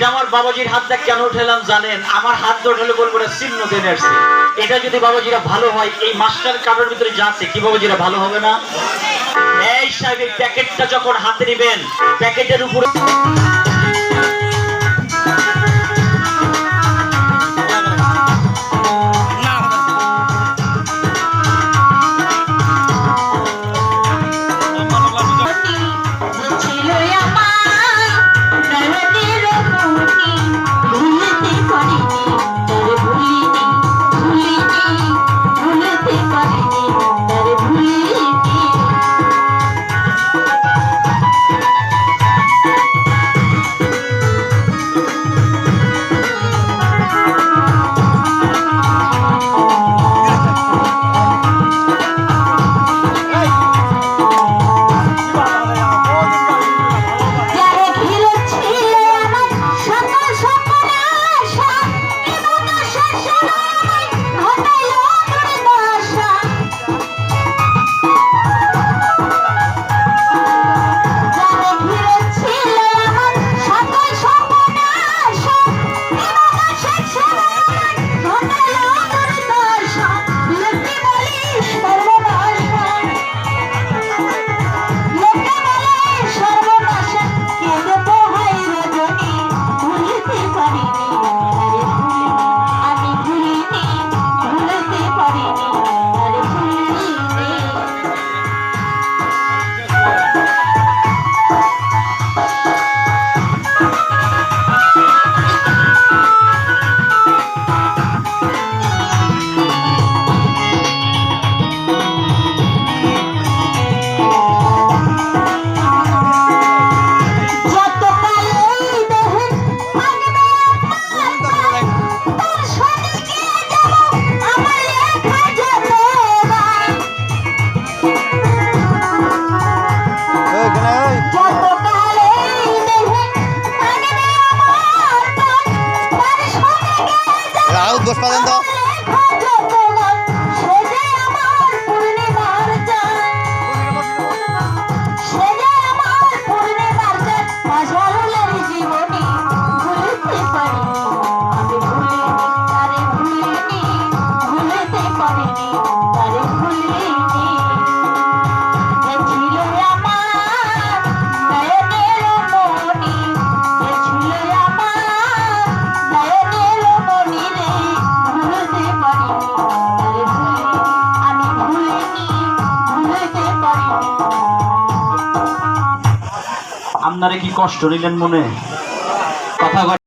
এটা আমার বাবাজির হাতটা কেন উঠেলাম জানেন? আমার হাত ধরে বলব, এটা চিহ্ন জেনে এটা যদি বাবাজিরা ভালো হয়, এই মাস্টার কার্ডের ভিতরে যা আছে, কি বাবাজিরা, ভালো হবে না? এই সাহেব প্যাকেটটা যখন হাতে নেবেন, প্যাকেটের উপরে কোথায় রাহুল গোস্বাদন্দ আপনারে কি কষ্ট নিলেন মনে? কথা